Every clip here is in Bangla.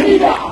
国だ。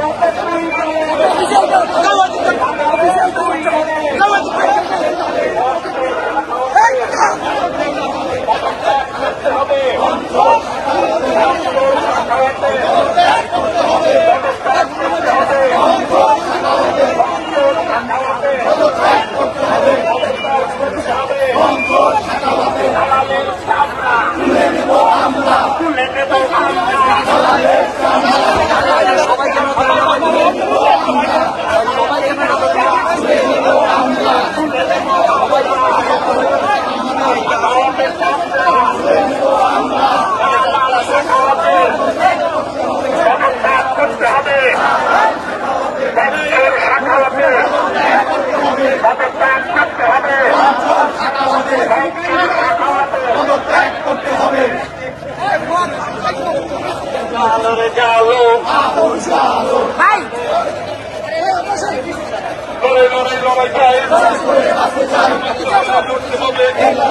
Allah.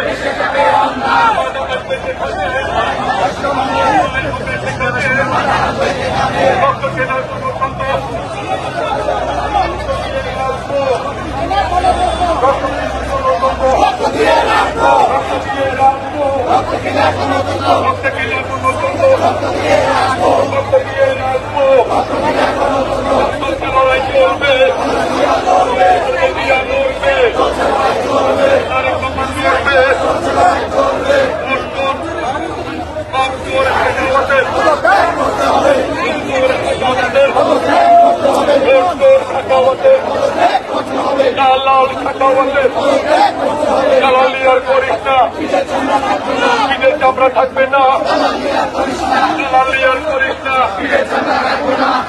অন্যায় পরীক্ষা দাও আমাদের দালালি আর করিস না ঈদের চামড়া থাকবে না দালালি আর করিস না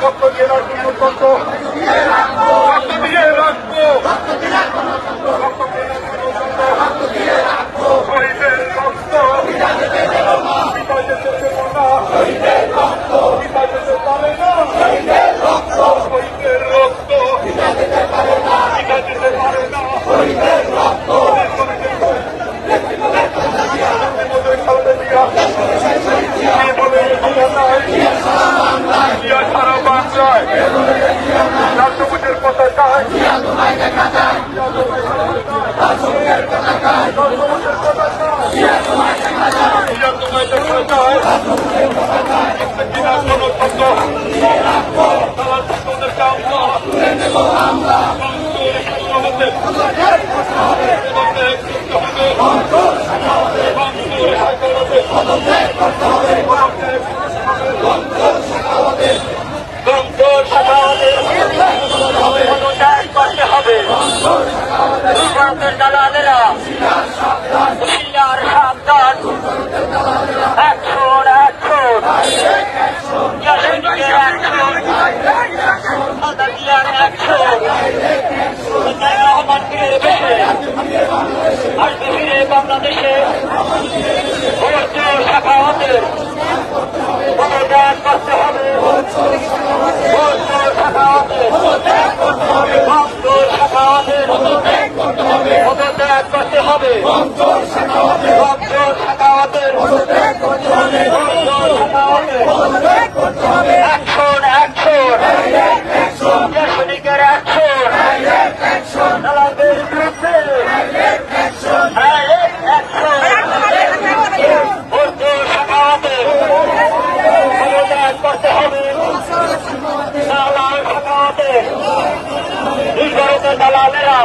কত কেনার জন্য কত রাষ্ট্রপতির পতাকায় করতে হবে করতে হবে ভারতের দালালেরা। হুশিয়ার সাবধান। আদালিয়ার অ্যাকশন রহমান ফিরে দেশে আর ফিরে বাংলাদেশে ভোট শাখাওয়াতের পদত্যাগ করতে হবে ভোট শাখাওয়াতের ভক্ত শাখাওয়াতের পদত্যাগ করতে ডাইরেক্ট অ্যাকশন ভক্ত শাখাওয়াতের পদত্যাগ করতে হবে দালাল শাখাওয়াতের নির্ভরত দালালেরা